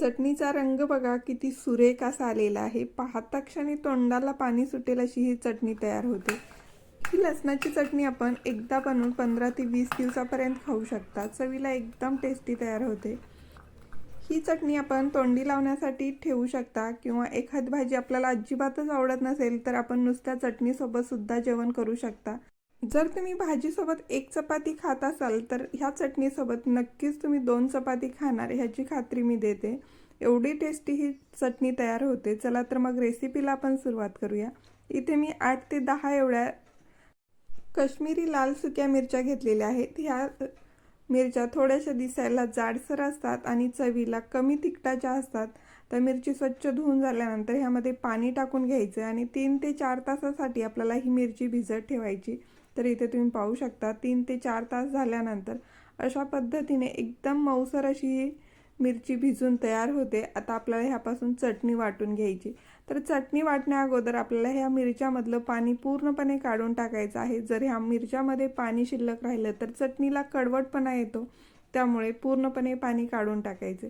चटणीचा रंग बघा किती सुरेख असा आलेला आहे. पाहता क्षणी तोंडाला पाणी सुटेल अशी ही चटणी तयार होते. ही लसणाची चटणी आपण एकदा बनवून पंधरा ते वीस दिवसापर्यंत खाऊ शकता. चवीला एकदम टेस्टी तयार होते. ही चटणी आपण तोंडी लावण्यासाठी ठेवू शकता किंवा एखादी भाजी आपल्याला अजिबातच आवडत नसेल तर आपण नुसत्या चटणीसोबत सुद्धा जेवण करू शकता. जर तुम्ही भाजीसोबत एक चपाती खात असाल तर ह्या चटणीसोबत नक्कीच तुम्ही दोन चपाती खाणार ह्याची खात्री मी देते. एवढी टेस्टी ही चटणी तयार होते. चला तर मग रेसिपीला आपण सुरुवात करूया. इथे मी आठ ते दहा एवढ्या कश्मीरी लाल सुक्या मिरच्या घेतलेल्या आहेत. ह्या मिरच्या थोड्याशा दिसायला जाडसर असतात आणि चवीला कमी तिखटाच्या असतात तर मिरची स्वच्छ धुवून झाल्यानंतर ह्यामध्ये पाणी टाकून घ्यायचं आणि तीन ते चार तासासाठी आपल्याला ही मिरची भिजत ठेवायची. तर इथे तुम्ही पाहू शकता तीन ते चार तास झाल्यानंतर अशा पद्धतीने एकदम मऊसर अशी ही मिरची भिजून तयार होते. आता आपल्याला ह्यापासून चटणी वाटून घ्यायची. तर चटणी वाटण्या अगोदर आपल्याला ह्या मिरच्यामधलं पाणी पूर्णपणे काढून टाकायचं आहे. जर ह्या मिरच्यामध्ये पाणी शिल्लक राहिलं तर चटणीला कडवटपणा येतो. त्यामुळे पूर्णपणे पाणी काढून टाकायचे.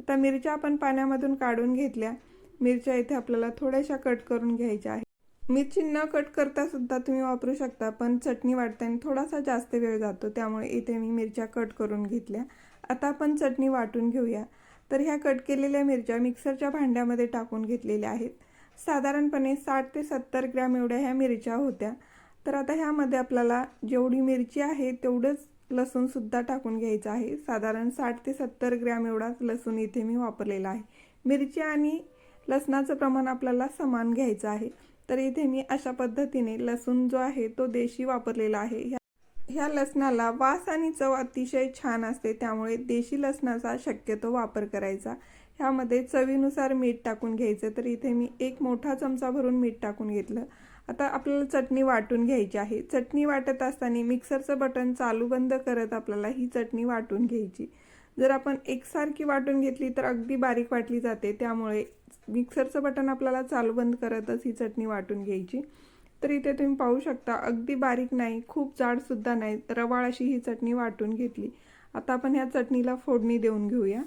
आता मिरच्या आपण पाण्यामधून काढून घेतल्या. मिरच्या इथे आपल्याला थोड्याशा कट करून घ्यायच्या आहे मिरची न कट करता सुद्धा तुम्ही वापरू शकता पण चटणी वाटताना थोडासा जास्त वेळ जातो. त्यामुळे इथे मी मिरच्या कट करून घेतल्या. आता आपण चटणी वाटून घेऊया. तर ह्या कट केलेल्या मिरच्या मिक्सरच्या भांड्यामध्ये टाकून घेतलेल्या आहेत. साधारणपणे साठ ते सत्तर ग्रॅम एवढ्या ह्या मिरच्या होत्या. तर आता ह्यामध्ये आपल्याला जेवढी मिरची आहे तेवढंच लसूणसुद्धा टाकून घ्यायचं आहे. साधारण साठ ते सत्तर ग्रॅम एवढाच लसूण इथे मी वापरलेला आहे. मिरची आणि लसणाचं प्रमाण आपल्याला समान घ्यायचं आहे. तर इथे मी अशा पद्धतीने लसूण जो आहे तो देशी वापरलेला आहे. ह्या लसणाला वास आणि चव अतिशय छान असते त्यामुळे देशी लसणाचा शक्यतो वापर करायचा. ह्यामध्ये चवीनुसार मीठ टाकून घ्यायचं तर इथे मी एक मोठा चमचा भरून मीठ टाकून घेतलं. आता आपल्याला चटणी वाटून घ्यायची आहे. चटणी वाटत असताना मिक्सरचं बटन चालू बंद करत आपल्याला ही चटणी वाटून घ्यायची. जर आपण एकसारखी वाटून घेतली तर अगदी बारीक वाटली जाते त्यामुळे मिक्सरचं बटन आपल्याला चालू बंद करतच ही चटणी वाटून घ्यायची. तर इथे तुम्ही पाहू शकता. अगदी बारीक नाही खूप जाडसुद्धा नाही. रवाळ अशी ही चटणी वाटून घेतली. आता आपण ह्या चटणीला फोडणी देऊन घेऊया.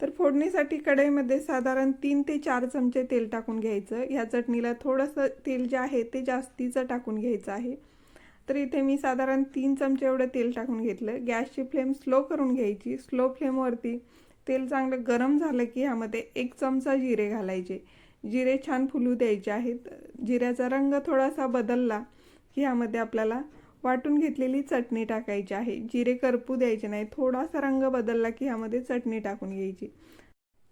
तर फोडणीसाठी कढईमध्ये साधारण तीन ते चार चमचे तेल टाकून घ्यायचं. ह्या चटणीला थोडंसं तेल जे आहे ते जास्तीचं टाकून घ्यायचं आहे. तर इथे मी साधारण तीन चमचे एवढं तेल टाकून घेतलं. गॅसची फ्लेम स्लो करून घ्यायची. स्लो फ्लेमवरती तेल चांगलं गरम झालं की ह्यामध्ये एक चमचा जिरे घालायचे. जिरे छान फुलू द्यायचे आहेत. जिऱ्याचा रंग थोडासा बदलला की ह्यामध्ये आपल्याला वाटून घेतलेली चटणी टाकायची आहे. जिरे करपू द्यायचे नाही. थोडासा रंग बदलला की ह्यामध्ये चटणी टाकून घ्यायची.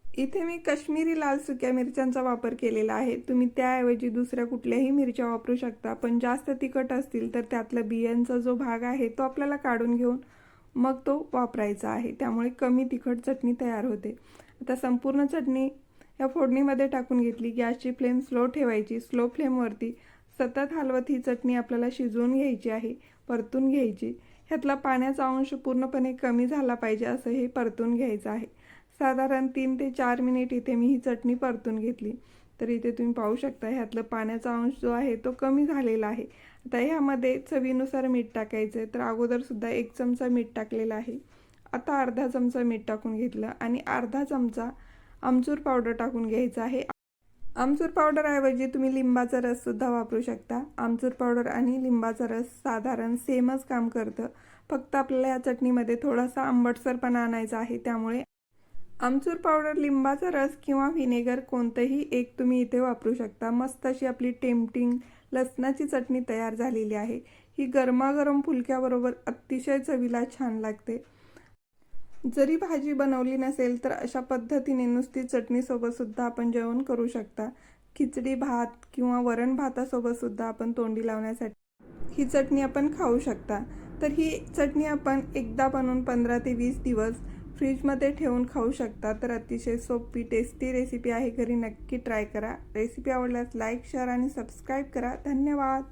इथे मी काश्मीरी लाल सुक्या मिरच्यांचा वापर केलेला आहे. तुम्ही त्याऐवजी दुसऱ्या कुठल्याही मिरच्या वापरू शकता. पण जास्त तिखट असतील तर त्यातला बियांचा जो भाग आहे तो आपल्याला काढून घेऊन मग तो वापरायचा आहे. त्यामुळे कमी तिखट चटणी तयार होते. आता संपूर्ण चटणी या फोडणीमध्ये टाकून घेतली. गॅसची फ्लेम स्लो ठेवायची. स्लो फ्लेमवरती सतत हलवत ही चटणी आपल्याला शिजवून घ्यायची आहे. परतून घ्यायची. ह्यातला पाण्याचा अंश पूर्णपणे कमी झाला पाहिजे असं हे परतून घ्यायचं आहे. साधारण तीन ते चार मिनिट इथे मी ही चटणी परतून घेतली. तर इथे तुम्ही पाहू शकता ह्यातलं पाण्याचा अंश जो आहे तो कमी झालेला आहे. आता ह्यामध्ये चवीनुसार मीठ टाकायचं आहे तर अगोदरसुद्धा एक चमचा मीठ टाकलेला आहे. आता अर्धा चमचा मीठ टाकून घेतलं आणि अर्धा चमचा आमचूर पावडर टाकून घ्यायचं आहे. आमचूर पावडरऐवजी तुम्ही लिंबाचा रससुद्धा वापरू शकता. आमचूर पावडर आणि लिंबाचा रस साधारण सेमच काम करतं. फक्त आपल्याला या चटणीमध्ये थोडासा आंबटसरपणा आणायचा आहे त्यामुळे. आमचूर पावडर लिंबाचा रस किंवा व्हिनेगर कोणतंही एक तुम्ही इथे वापरू शकता. मस्त अशी आपली टेम्पटिंग लसणाची चटणी तयार झालेली आहे. ही गरमागरम फुलक्याबरोबर अतिशय चवीला छान लागते. जरी भाजी बनवली नसेल तर अशा पद्धतीने नुसती चटणीसोबतसुद्धा आपण जेवण करू शकता. खिचडी भात किंवा वरण भातासोबतसुद्धा आपण तोंडी लावण्यासाठी ही चटणी आपण खाऊ शकता. तर ही चटणी आपण एकदा बनवून पंधरा ते वीस दिवस फ्रीजमध्ये ठेवून खाऊ शकता. तर अतिशय सोपी टेस्टी रेसिपी आहे. घरी नक्की ट्राय करा. रेसिपी आवडल्यास लाईक शेअर आणि सबस्क्राईब करा. धन्यवाद.